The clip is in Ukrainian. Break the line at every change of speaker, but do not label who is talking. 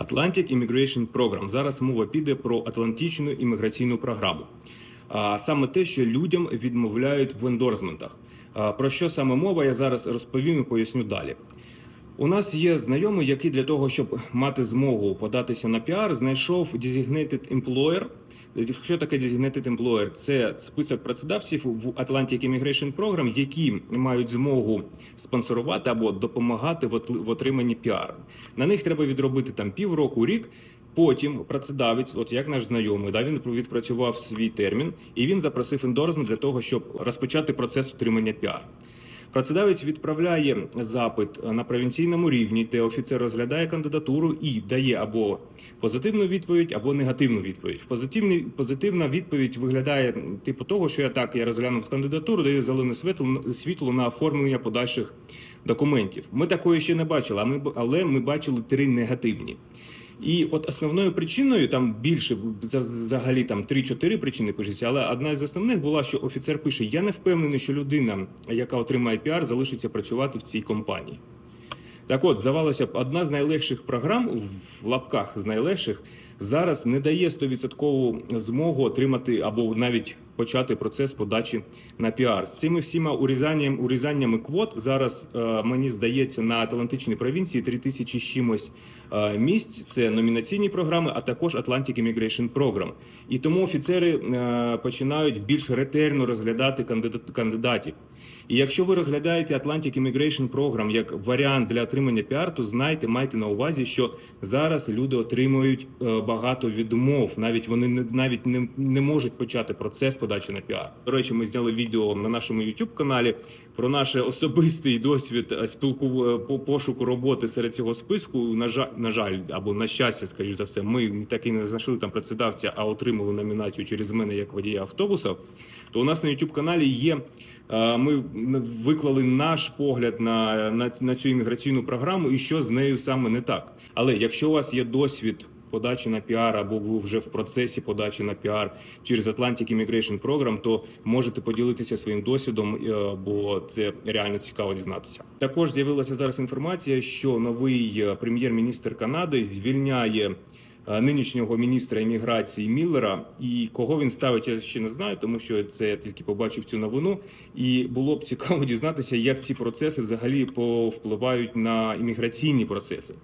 Atlantic Immigration Program. Зараз мова піде про Атлантичну імміграційну програму. А саме те, що людям відмовляють в ендорсментах. Про що саме мова, я зараз розповім і поясню далі. У нас є знайомий, який для того, щоб мати змогу податися на піар, знайшов designated employer. Що таке designated employer? Це список працедавців в Atlantic Immigration Program, які мають змогу спонсорувати або допомагати в отриманні піар. На них треба відробити там півроку, рік. Потім працедавець, от як наш знайомий, да, він відпрацював свій термін, і він запросив ендорсмент для того, щоб розпочати процес отримання піар. Працедавець відправляє запит на провінційному рівні, де офіцер розглядає кандидатуру і дає або позитивну відповідь, або негативну відповідь. В позитивній позитивна відповідь виглядає типу того, що я так я розглянув кандидатуру, даю зелене світло світло на оформлення подальших документів. Ми такої ще не бачили, а ми але ми бачили три негативні. І от основною причиною там більше за- взагалі там 3-4 причини пишеться, але одна з основних була, що офіцер пише: Я не впевнений, що людина, яка отримає піар, залишиться працювати в цій компанії. Так от, здавалося б, одна з найлегших програм в лапках з найлегших зараз не дає 100% змогу отримати або навіть почати процес подачі на піар. З цими всіма урізанням, урізаннями квот зараз е, мені здається на Атлантичній провінції 3000 з чимось е, місць. Це номінаційні програми, а також Atlantic Immigration Program. І тому офіцери е, починають більш ретельно розглядати кандидат- кандидатів. І якщо ви розглядаєте Atlantic Immigration Program як варіант для отримання піар, то знайте, майте на увазі, що зараз люди отримують багато відмов. Навіть вони не навіть не, не можуть почати процес подачі на піар. До речі, ми зняли відео на нашому youtube каналі про наш особистий досвід е, спілку е, по пошуку роботи серед цього списку. На жаль, на жаль, або на щастя, скоріш за все, ми так і не знайшли там працедавця, а отримали номінацію через мене як водія автобуса. То у нас на youtube каналі є. Е, Ми виклали наш погляд на, на, на цю імміграційну програму і що з нею саме не так. Але якщо у вас є досвід подачі на піар, або ви вже в процесі подачі на піар через Atlantic Immigration Program, то можете поділитися своїм досвідом, е, бо це реально цікаво дізнатися. Також з'явилася зараз інформація, що новий е, прем'єр-міністр Канади звільняє. е, Нинішнього міністра імміграції Міллера і кого він ставить, я ще не знаю, тому що це я тільки побачив цю новину. І було б цікаво дізнатися, як ці процеси взагалі повпливають на імміграційні процеси.